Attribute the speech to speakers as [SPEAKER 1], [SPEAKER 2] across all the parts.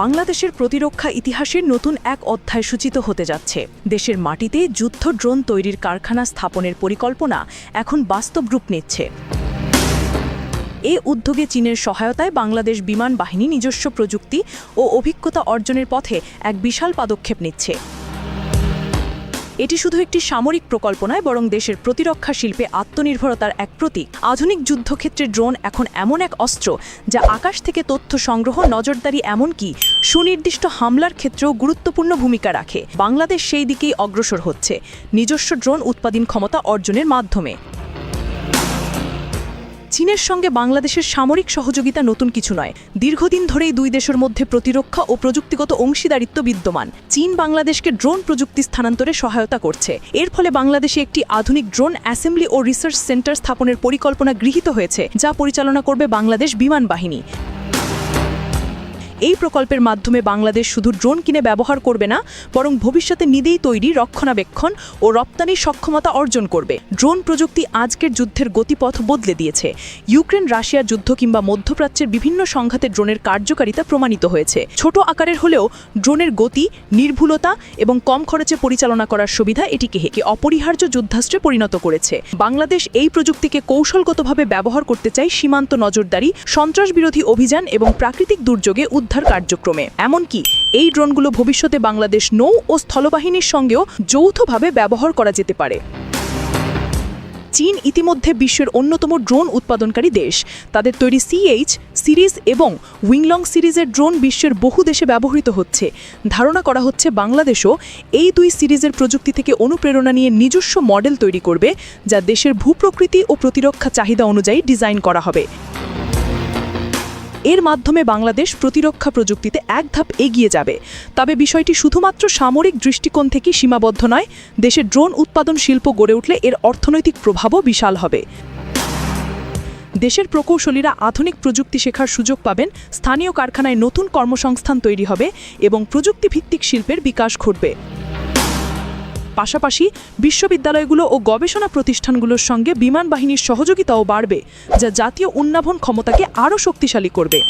[SPEAKER 1] বাংলাদেশের প্রতিরক্ষা ইতিহাসের নতুন এক অধ্যায় সূচিত হতে যাচ্ছে। দেশের মাটিতে যুদ্ধ ড্রোন তৈরির কারখানা স্থাপনের পরিকল্পনা এখন বাস্তব রূপ নিচ্ছে। এ উদ্যোগে চীনের সহায়তায় বাংলাদেশ বিমান বাহিনী নিজস্ব প্রযুক্তি ও অভিজ্ঞতা অর্জনের পথে এক বিশাল পদক্ষেপ নিচ্ছে। এটি শুধু একটি সামরিক প্রকল্প নয়, বরং দেশের প্রতিরক্ষা শিল্পে আত্মনির্ভরতার এক প্রতীক। আধুনিক যুদ্ধক্ষেত্রে ড্রোন এখন এমন এক অস্ত্র, যা আকাশ থেকে তথ্য সংগ্রহ, নজরদারি এমনকি সুনির্দিষ্ট হামলার ক্ষেত্রেও গুরুত্বপূর্ণ ভূমিকা রাখে। বাংলাদেশ সেই দিকেই অগ্রসর হচ্ছে। নিজস্ব ড্রোন উৎপাদন ক্ষমতা অর্জনের মাধ্যমে। চীনের সঙ্গে বাংলাদেশের সামরিক সহযোগিতা নতুন কিছু নয়। দীর্ঘদিন ধরেই দুই দেশের মধ্যে প্রতিরক্ষা ও প্রযুক্তিগত অংশীদারিত্ব বিদ্যমান। চীন বাংলাদেশকে ড্রোন প্রযুক্তি স্থানান্তরে সহায়তা করছে। এর ফলে বাংলাদেশে একটি আধুনিক ড্রোন অ্যাসেম্বলি ও রিসার্চ সেন্টার স্থাপনের পরিকল্পনা গৃহীত হয়েছে, যা পরিচালনা করবে বাংলাদেশ বিমান বাহিনী। এই প্রকল্পের মাধ্যমে বাংলাদেশ শুধু ড্রোন কিনে ব্যবহার করবে না, বরং ভবিষ্যতে নিজেই তৈরি রক্ষণাবেক্ষণ ও রপ্তানির সক্ষমতা অর্জন করবে। ড্রোন প্রযুক্তি আজকের যুদ্ধের গতিপথ বদলে দিয়েছে। ইউক্রেন, রাশিয়ার যুদ্ধ কিংবা মধ্যপ্রাচ্যের বিভিন্ন সংঘাতে ড্রোনের কার্যকারিতা প্রমাণিত হয়েছে। ছোট আকারের হলেও ড্রোনের গতি, নির্ভুলতা এবং কম খরচে পরিচালনা করার সুবিধা এটিকে হেকে অপরিহার্য যুদ্ধাস্ত্রে পরিণত করেছে। বাংলাদেশ এই প্রযুক্তিকে কৌশলগতভাবে ব্যবহার করতে চায় সীমান্ত নজরদারি সন্ত্রাস বিরোধী অভিযান এবং প্রাকৃতিক দুর্যোগে উদ্ধার কার্যক্রমে। এমনকি এই ড্রোনগুলো ভবিষ্যতে বাংলাদেশ নৌ ও স্থলবাহিনীর সঙ্গেও যৌথভাবে ব্যবহার করা যেতে পারে। চীন ইতিমধ্যে বিশ্বের অন্যতম ড্রোন উৎপাদনকারী দেশ। তাদের তৈরি সিএইচ সিরিজ এবং উইংলং সিরিজের ড্রোন বিশ্বের বহু দেশে ব্যবহৃত হচ্ছে। ধারণা করা হচ্ছে বাংলাদেশও এই দুই সিরিজের প্রযুক্তি থেকে অনুপ্রেরণা নিয়ে নিজস্ব মডেল তৈরি করবে, যা দেশের ভূপ্রকৃতি ও প্রতিরক্ষা চাহিদা অনুযায়ী ডিজাইন করা হবে। এর মাধ্যমে বাংলাদেশ প্রতিরক্ষা প্রযুক্তিতে এক ধাপ এগিয়ে যাবে। তবে বিষয়টি শুধুমাত্র সামরিক দৃষ্টিকোণ থেকেই সীমাবদ্ধ নয়, দেশে ড্রোন উৎপাদন শিল্প গড়ে উঠলে এর অর্থনৈতিক প্রভাবও বিশাল হবে। দেশের প্রকৌশলীরা আধুনিক প্রযুক্তি শেখার সুযোগ পাবেন, স্থানীয় কারখানায় নতুন কর্মসংস্থান তৈরি হবে এবং প্রযুক্তিভিত্তিক শিল্পের বিকাশ ঘটবে। পাশাপাশি বিশ্ববিদ্যালয়গুলো ও গবেষণা প্রতিষ্ঠানগুলোর সঙ্গে বিমান বাহিনীর সহযোগিতাও বাড়বে, যা জাতীয় উন্নয়ন ক্ষমতাকে আরও শক্তিশালী করবে।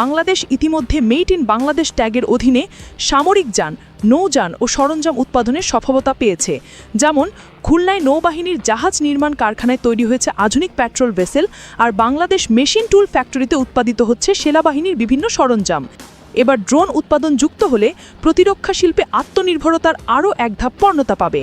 [SPEAKER 1] বাংলাদেশ ইতিমধ্যে মেড ইন বাংলাদেশ ট্যাগের অধীনে সামরিক যান, নৌযান ও সরঞ্জাম উৎপাদনের সফলতা পেয়েছে। যেমন, খুলনায় নৌবাহিনীর জাহাজ নির্মাণ কারখানায় তৈরি হয়েছে আধুনিক পেট্রোল ভেসেল, আর বাংলাদেশ মেশিন টুল ফ্যাক্টরিতে উৎপাদিত হচ্ছে সেনাবাহিনীর বিভিন্ন সরঞ্জাম। এবার ড্রোন উৎপাদন যুক্ত হলে প্রতিরক্ষা শিল্পে আত্মনির্ভরতার আরও এক ধাপ পর্ণতা পাবে।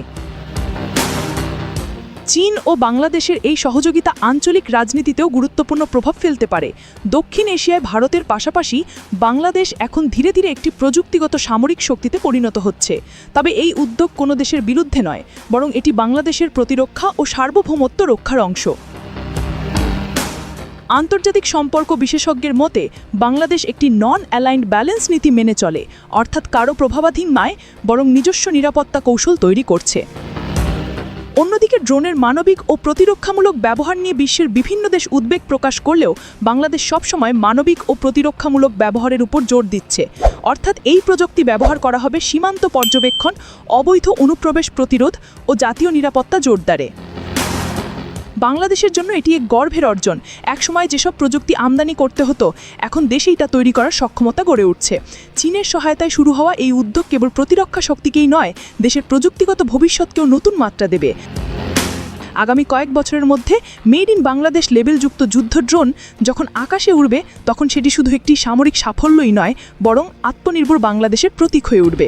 [SPEAKER 1] চীন ও বাংলাদেশের এই সহযোগিতা আঞ্চলিক রাজনীতিতেও গুরুত্বপূর্ণ প্রভাব ফেলতে পারে। দক্ষিণ এশিয়ায় ভারতের পাশাপাশি বাংলাদেশ এখন ধীরে ধীরে একটি প্রযুক্তিগত সামরিক শক্তিতে পরিণত হচ্ছে। তবে এই উদ্যোগ কোনো দেশের বিরুদ্ধে নয়, বরং এটি বাংলাদেশের প্রতিরক্ষা ও সার্বভৌমত্ব রক্ষার অংশ। আন্তর্জাতিক সম্পর্ক বিশেষজ্ঞের মতে, বাংলাদেশ একটি নন অ্যালাইন্ড ব্যালেন্স নীতি মেনে চলে, অর্থাৎ কারও প্রভাবাধীন নয়, বরং নিজস্ব নিরাপত্তা কৌশল তৈরি করছে। অন্যদিকে ড্রোনের মানবিক ও প্রতিরক্ষামূলক ব্যবহার নিয়ে বিশ্বের বিভিন্ন দেশ উদ্বেগ প্রকাশ করলেও বাংলাদেশ সবসময় মানবিক ও প্রতিরক্ষামূলক ব্যবহারের উপর জোর দিচ্ছে। অর্থাৎ এই প্রযুক্তি ব্যবহার করা হবে সীমান্ত পর্যবেক্ষণ, অবৈধ অনুপ্রবেশ প্রতিরোধ ও জাতীয় নিরাপত্তা জোরদারে। বাংলাদেশের জন্য এটি এক গর্বের অর্জন। একসময় যেসব প্রযুক্তি আমদানি করতে হতো, এখন দেশেই তা তৈরি করার সক্ষমতা গড়ে উঠছে। চীনের সহায়তায় শুরু হওয়া এই উদ্যোগ কেবল প্রতিরক্ষা শক্তিকেই নয়, দেশের প্রযুক্তিগত ভবিষ্যৎকেও নতুন মাত্রা দেবে। আগামী কয়েক বছরের মধ্যে মেড ইন বাংলাদেশ লেবেলযুক্ত যুদ্ধ ড্রোন যখন আকাশে উড়বে, তখন সেটি শুধু একটি সামরিক সাফল্যই নয়, বরং আত্মনির্ভর বাংলাদেশের প্রতীক হয়ে উঠবে।